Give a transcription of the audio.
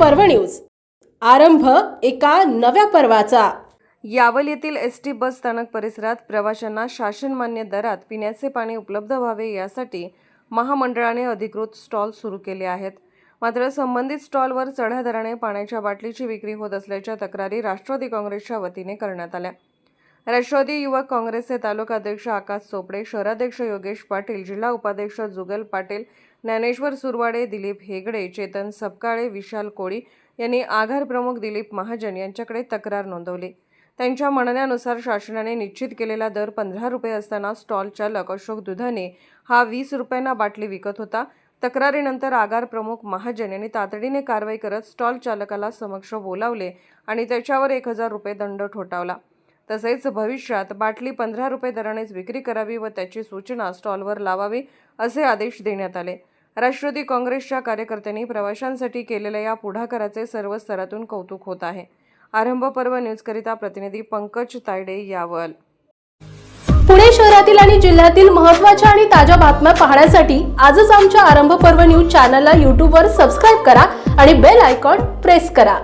पर्व न्यूज. आरंभ एका नव्या पर्वाचा. यावल येथील एस टी बस स्थानक परिसरात प्रवाशांना शासनमान्य दरात पिण्याचे पाणी उपलब्ध व्हावे यासाठी महामंडळाने अधिकृत स्टॉल सुरू केले आहेत. मात्र संबंधित स्टॉलवर चढ्या दराने पाण्याच्या बाटलीची विक्री होत असल्याच्या तक्रारी राष्ट्रवादी काँग्रेसच्या वतीने करण्यात आल्या. राष्ट्रवादी युवक काँग्रेसचे तालुका अध्यक्ष आकाश चोपडे शहराध्यक्ष योगेश पाटील जिल्हा उपाध्यक्ष जुगल पाटील ज्ञानेश्वर सुरवाडे दिलीप हेगडे चेतन सपकाळे विशाल कोळी यांनी आघार प्रमुख दिलीप महाजन यांच्याकडे तक्रार नोंदवली. त्यांच्या म्हणण्यानुसार शासनाने निश्चित केलेला दर पंधरा रुपये असताना स्टॉल चालक अशोक दुधाने हा वीस रुपयांना बाटली विकत होता. तक्रारीनंतर आगार प्रमुख महाजन यांनी तातडीने कारवाई करत स्टॉल चालकाला समक्ष बोलावले आणि त्याच्यावर एक हजार रुपये दंड ठोठावला. तसेच भविष्यात बाटली पंधरा रुपये दरानेच विक्री करावी व त्याची सूचना स्टॉलवर लावावी असे आदेश देण्यात आले. राष्ट्रवादी काँग्रेसच्या कार्यकर्त्यांनी प्रवाशांसाठी केलेल्या या पुढाकाराचे सर्व स्तरातून कौतुक होत आहे. आरंभ पर्व न्यूजकरिता प्रतिनिधी पंकज तायडे यावल पुणे शहरातील आणि जिल्ह्यातील महत्त्वाच्या आणि ताज्या बातम्या पाहण्यासाठी आजच आमच्या आरंभ पर्व न्यूज चॅनलला यूट्यूबवर सबस्क्राईब करा आणि बेल आयकॉन प्रेस करा.